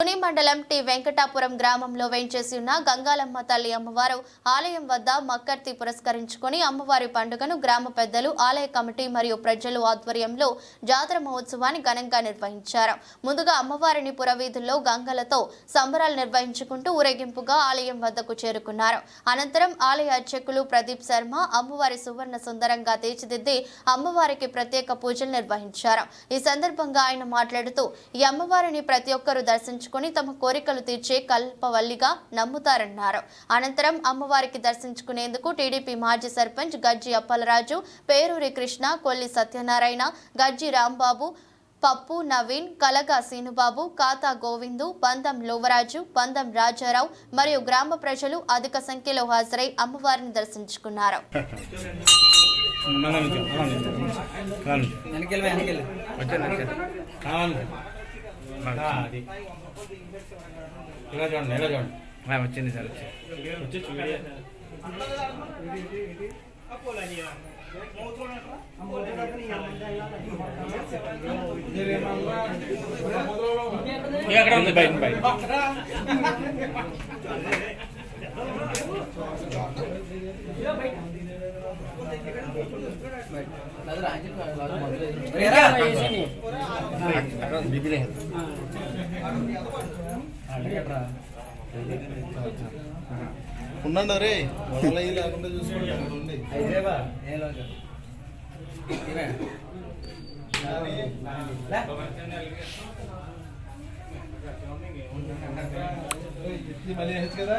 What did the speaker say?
తుని మండలం టి వెంకటాపురం గ్రామంలో వేంచేసి ఉన్న గంగాలమ్మ తల్లి అమ్మవారు ఆలయం వద్ద మక్కర్తి పురస్కరించుకొని అమ్మవారి పండుగను గ్రామ పెద్దలు ఆలయ కమిటీ మరియు ప్రజలు ఆధ్వర్యంలో జాతర మహోత్సవాన్ని ఘనంగా నిర్వహించారు. ముందుగా అమ్మవారిని పురవీధుల్లో గంగలతో సంబరాలు నిర్వహించుకుంటూ ఊరేగింపుగా ఆలయం వద్దకు చేరుకున్నారు. అనంతరం ఆలయ అర్చకులు ప్రదీప్ శర్మ అమ్మవారి సువర్ణ సుందరంగా తీర్చిదిద్ది అమ్మవారికి ప్రత్యేక పూజలు నిర్వహించారు. ఈ సందర్భంగా ఆయన మాట్లాడుతూ ఈ అమ్మవారిని ప్రతి ఒక్కరూ దర్శించుకొని తమ కోరికలు తీర్చే కల్పవల్లిగా నమ్ముతారన్నారు. అనంతరం అమ్మవారికి దర్శించుకునేందుకు టీడీపీ మాజీ సర్పంచ్ గజ్జి అప్పలరాజు పేరూరి కృష్ణ కొల్లి సత్యనారాయణ గజ్జి రాంబాబు పప్పు నవీన్ కలగా సీనుబాబు కాతా గోవిందు బందం లోవరాజు బందం రాజారావు మరియు గ్రామ ప్రజలు అధిక సంఖ్యలో హాజరై అమ్మవారిని దర్శించుకున్నారు. వెనకెళ్ళి వెనకెళ్ళి. వచ్చాను, వచ్చాను. కాలు నిల్చో. ఆ, అది. ఇలా చూడండి ఇలా చూడండి ఆ, వచ్చింది సార్ వచ్చింది వచ్చి చూడండి ఇక అక్కడ ఉంది బయట బయట ఉండండి రే వదల లేకుండా చూసుకోండి మళ్ళీ కదా?